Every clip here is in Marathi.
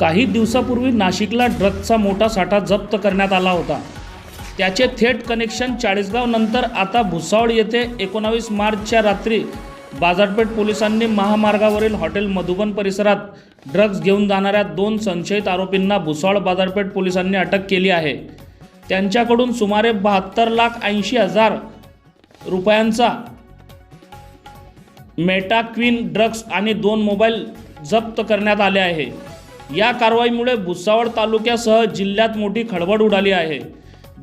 काही दिवसापूर्वी नाशिकला ड्रग्जचा मोठा साठा जप्त करण्यात आला होता. त्याचे थेट कनेक्शन चाळीसगाव नंतर आता भुसावळ येथे एकोणावीस मार्चच्या रात्री बाजारपेठ पोलिसांनी महामार्गावरील हॉटेल मधुबन परिसरात ड्रग्ज घेऊन जाणाऱ्या दोन संशयित आरोपींना भुसावळ बाजारपेठ पोलिसांनी अटक केली आहे. त्यांच्याकडून सुमारे बहात्तर लाख ऐंशी हजार रुपयांचा मेटाक्विन ड्रग्ज आणि दोन मोबाईल जप्त करण्यात आले आहे. या कारवाईमुळे भुसावळ तालुक्यासह जिल्ह्यात मोठी खळबळ उडाली आहे.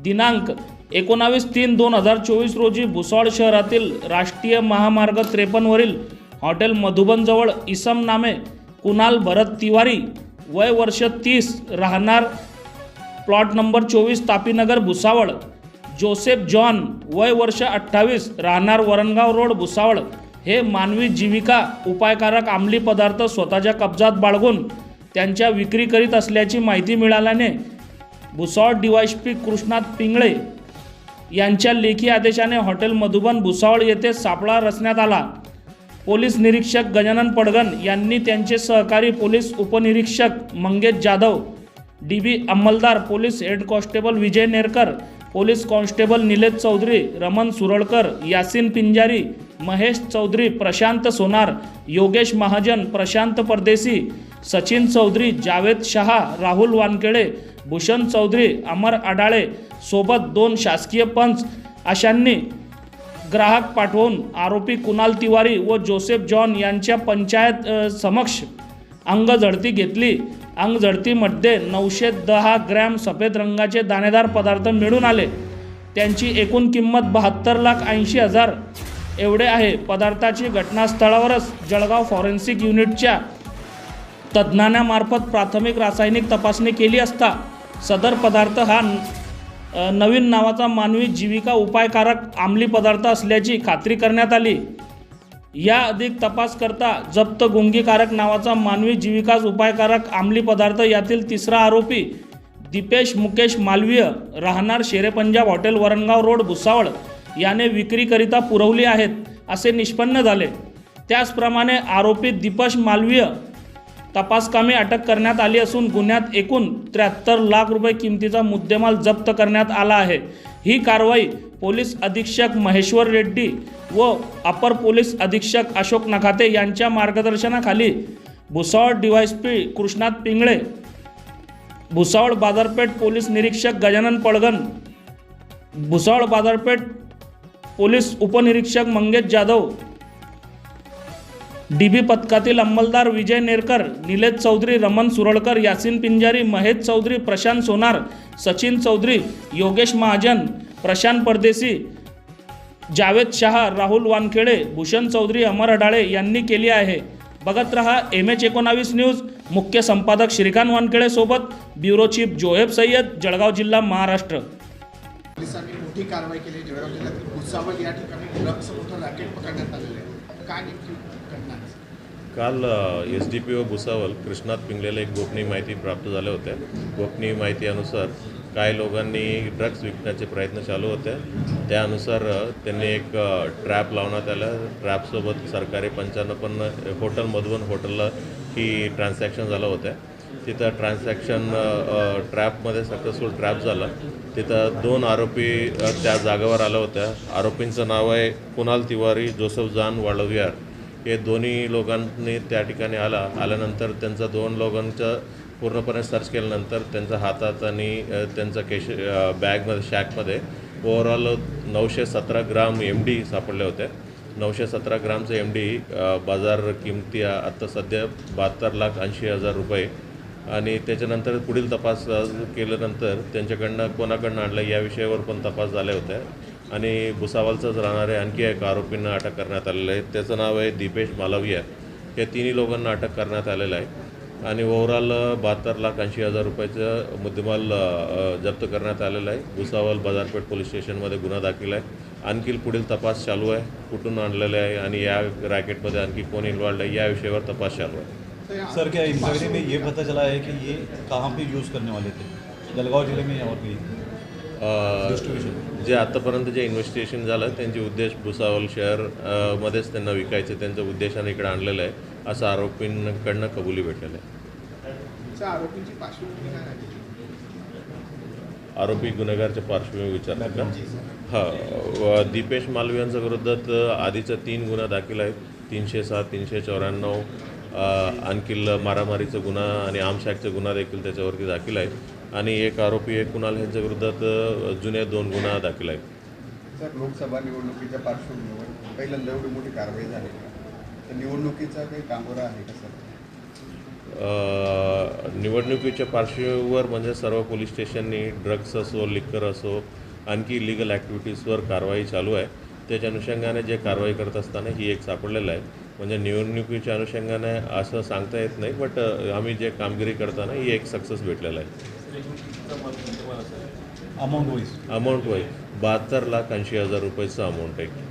दिनांक एकोणावीस तीन दोन हजार चोवीस रोजी भुसावळ शहरातील राष्ट्रीय महामार्ग त्रेपन्नवरील हॉटेल मधुबनजवळ इसम नामे कुणाल भरत तिवारी वय वर्ष तीस राहणार प्लॉट नंबर चोवीस तापीनगर भुसावळ जोसेफ जॉन वय वर्ष अठ्ठावीस राहणार वरणगाव रोड भुसावळ हे मानवी जीविका उपायकारक अंमली पदार्थ स्वतःच्या कब्जात बाळगून त्यांच्या विक्री करीत असल्याची माहिती मिळाल्याने भुसावळ डीवायशपी कृष्णात पिंगळे यांच्या लेखी आदेशाने हॉटेल मधुबन भुसावळ येथे सापळा रचण्यात आला. पोलीस निरीक्षक गजानन पडगण यांनी त्यांचे सहकारी पोलीस उपनिरीक्षक Mangesh Jadhav D B अंमलदार police head constable Vijay Nerkar police constable Nilesh Chaudhari Raman Suralkar Yasin Pinjari Mahesh Chaudhari Prashant Sonar Yogesh Mahajan Prashant Pardeshi Sachin Chaudhari Javed Shah Rahul Wankhede Bhushan Chaudhari Amar Adale सोबत दोन शासकीय पंच अशांनी ग्राहक पाठवून आरोपी कुणाल तिवारी व जोसेफ जॉन यांच्या पंचायत समक्ष अंगझडती घेतली. अंगझडतीमध्ये नऊशे दहा ग्रॅम सफेद रंगाचे दाणेदार पदार्थ मिळून आले. त्यांची एकूण किंमत बहात्तर लाख ऐंशी हजार. एवढे आहे. पदार्थाची घटनास्थळावरच जळगाव फॉरेन्सिक युनिटच्या तज्ज्ञांमार्फत प्राथमिक रासायनिक तपासणी केली असता सदर पदार्थ हा नवीन नावाचा मानवी जीविका उपायकारक आमली पदार्थ असल्याची खात्री करण्यात आली. या अधिक तपास करता जप्त गुंगीकारक नावाचा मानवी जीविकास उपायकारक आमली पदार्थ यातील तिसरा आरोपी दिपेश मुकेश मालवीय राहणार शेरेपंजाब हॉटेल वरणगाव रोड भुसावळ याने विक्रीकरिता पुरवली आहेत असे निष्पन्न झाले. त्याचप्रमाणे आरोपी दीपश मालवीय तपासकामे अटक करण्यात आली असून गुन्ह्यात एकूण त्र्याहत्तर लाख रुपये किमतीचा मुद्देमाल जप्त करण्यात आला आहे. ही कारवाई पोलीस अधीक्षक महेश्वर रेड्डी व अपर पोलीस अधीक्षक अशोक नखाते यांच्या मार्गदर्शनाखाली भुसावळ डीवायसपी कृष्णात पिंगळे भुसावळ बाजारपेठ पोलीस निरीक्षक गजानन पळगन भुसावळ बाजारपेठ पोलीस उपनिरीक्षक मंगेश जाधव डीबी पथकातील अंमलदार विजय नेरकर निलेश चौधरी रमन सुरळकर यासिन पिंजारी महेश चौधरी प्रशांत सोनार सचिन चौधरी योगेश महाजन प्रशांत परदेसी जावेद शहा राहुल वानखेडे भूषण चौधरी अमर अडाळे यांनी केली आहे. बघत रहा एम एच एकोणावीस न्यूज. मुख्य संपादक श्रीकांत वानखेडे सोबत ब्युरो चीफ जोहेब सय्यद जळगाव जिल्हा महाराष्ट्र. पोलिसांनी मोठी कारवाई केली. जळगाव जिल्ह्यातील भुसावळ या ठिकाणी ड्रग्स मोठं रॅकेट पकडण्यात आलेलं आहे. काय नेमकी काल S D P O Bhusawal Krishnat पिंगलेला एक गोपनीय माहिती प्राप्त झाल्या होत्या. गोपनीय माहितीनुसार काही लोकांनी ड्रग्ज विकण्याचे प्रयत्न चालू होते. त्यानुसार त्यांनी एक ट्रॅप लावण्यात आलं. ट्रॅपसोबत सरकारी पंच्याण्णव पण हॉटेल मधून हॉटेलला ही ट्रान्झॅक्शन झालं होतं. तिथं ट्रान्झॅक्शन ट्रॅपमध्ये सक्सेसफुल ट्रॅप झालं. तिथं दोन आरोपी त्या जागेवर आल्या होत्या. आरोपींचं नाव आहे कुणाल तिवारी जोसेफ जान वाळवियार हे दोन्ही लोकांनी त्या ठिकाणी आला. आल्यानंतर त्यांचा दोन लोकांचं पूर्णपणे सर्च केल्यानंतर त्यांचा हातात आणि त्यांचा केश बॅगमध्ये शॅकमध्ये ओव्हरऑल नऊशे सतरा ग्राम एम डी सापडले होते. नऊशे सतरा ग्रामचं एम डी बाजार किमती आत्ता सध्या बहात्तर लाख ऐंशी हजार रुपये. आणि त्याच्यानंतर पुढील तपास केल्यानंतर त्यांच्याकडनं कोणाकडनं आणलं या विषयावर पण तपास झाले होते. आणि भुसावलचंच राहणारे आणखी एक आरोपींना अटक करण्यात आलेलं आहे. त्याचं नाव आहे दीपेश मालविया. या तिन्ही लोकांना अटक करण्यात आलेलं आहे. आणि ओव्हरऑल बहात्तर लाख ऐंशी हजार रुपयाचं मुद्देमाल जप्त करण्यात आलेलं आहे. भुसावल बाजारपेठ पोलीस स्टेशनमध्ये गुन्हा दाखल आहे. आणखी पुढील तपास चालू आहे. कुठून आणलेले आहे आणि या रॅकेटमध्ये आणखी कोण इन्वॉल्ड आहे या विषयावर तपास चालू आहे. सर क्या इंक्वायरी में ये पता चला है कि ये कहाँ पे यूज़ करने वाले थे? जलगांव जिले में और भी जे आतापर्यंत जे इन्व्हेस्टिगेशन झालं त्यांचे उद्देश भुसावल शहर मध्येच त्यांना विकायचं त्यांच्या उद्देशाने इकडे आणलेलं आहे असं आरोपींकडनं कबुली भेटलेलं आहे. आरोपी गुन्हेगारच्या पार्श्वभूमी विचारतात का? हां दीपेश मालवी यांच्या विरोधात आधीच्या तीन गुन्हा दाखल आहेत तीनशे सात तीनशे चौऱ्याण्णव आणखी मारामारीचा गुन्हा आणि आमशाकचा गुन्हा देखील त्याच्यावरती दाखल आहेत आणि एक आरोपी एक कुणाल यांच्या विरोधात जुने दोन गुन्हा दाखल आहेत. सर लोकसभा निवडणुकीच्या पार्श्वभूमीवर पहिल्यांदा एवढी मोठी कारवाई झाली तर निवडणुकीचा काही कामोरा आहे का सर? निवडणुकीच्या पार्श्वभूमीवर म्हणजे सर्व पोलीस स्टेशननी ड्रग्स असो लिक्कर असो आणखी इलिगल ॲक्टिव्हिटीजवर कारवाई चालू आहे. त्याच्या अनुषंगाने जे कारवाई करत असताना ही एक सापडलेलं आहे. म्हणजे निवडणुकीच्या अनुषंगाने असं सांगता येत नाही बट आम्ही जे कामगिरी करताना ही एक सक्सेस भेटलेला आहे. अमाऊंट वाईज अमाऊंट वाईज बहात्तर लाख ऐंशी हजार रुपयाचं अमाऊंट आहे.